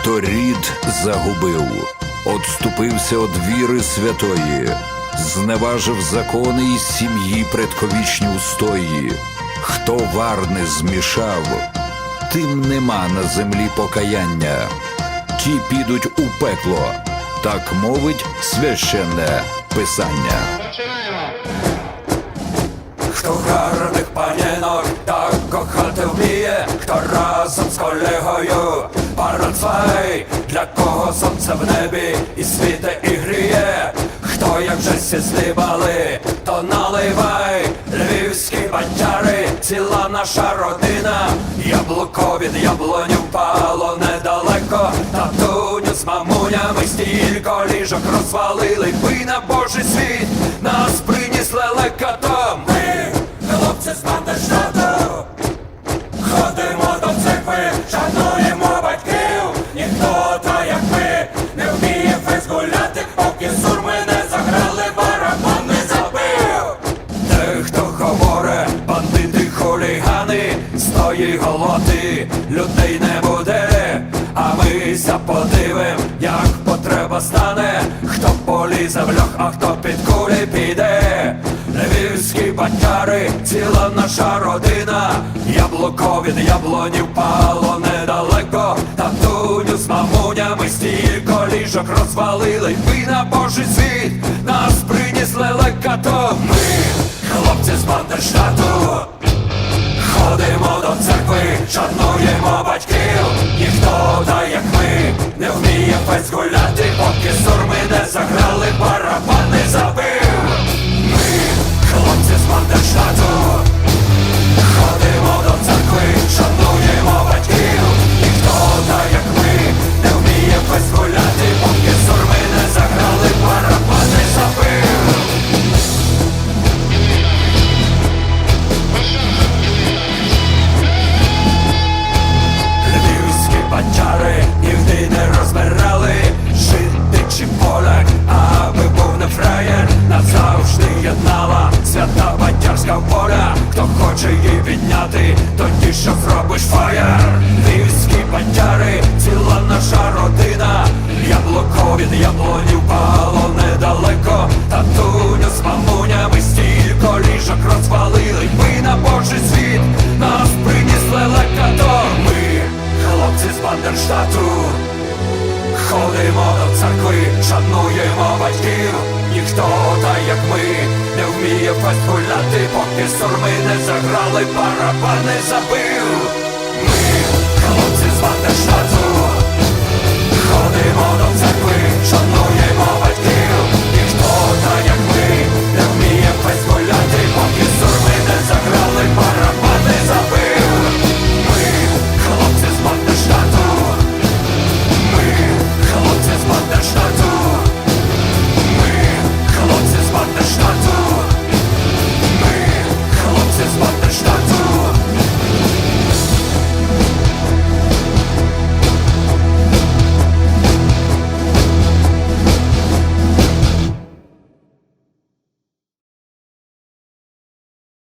хто рід загубив, отступився од віри святої, зневажив закони і сім'ї предковічні устої, хто вар не змішав, тим нема на землі покаяння, ті підуть у пекло, так мовить священне писання. Хто гарних панінок так кохати вміє, хто разом з колегою парацвай, для кого сонце в небі і світе і гріє, хто як вже сі здибали, то наливай, львівські бандяри, ціла наша родина, яблуко від яблоню впало недалеко, татуню з мамунями стілько ліжок розвалили, ви на божий світ нас приніс лелекатом. Ми, хлопці з бандерштату, Дехто говорить, бандити хулігани, з тої голоти людей не буде, а мися подивим, як потреба стане, хто полізе в льох, а хто під кулі піде. Львівські батяри, ціла наша родина, яблуко від яблоні впало недалеко, татуню з мамунями стілько ліжок розвалили, ви на божий світ нас приніс лелекато. Хлопці з Бандерштату, ходимо до церкви, шануємо батьків, ніхто та як ми не вміє фець гуляти, поки сурми не заграли, підняти, тоді що зробиш? Фаєр Львівські бандяри, ціла наша родина. Яблуко від яблоні впало недалеко. Татуню з мамунями стілько ліжок розвалили. Ви на божий світ нас приніс лелекато Ми, хлопці з Бандерштату Ходимо до церкви, шануємо батьків. Ніхто та як ми не вміє пасть гуляти, поки сурми не заграли, барабани забив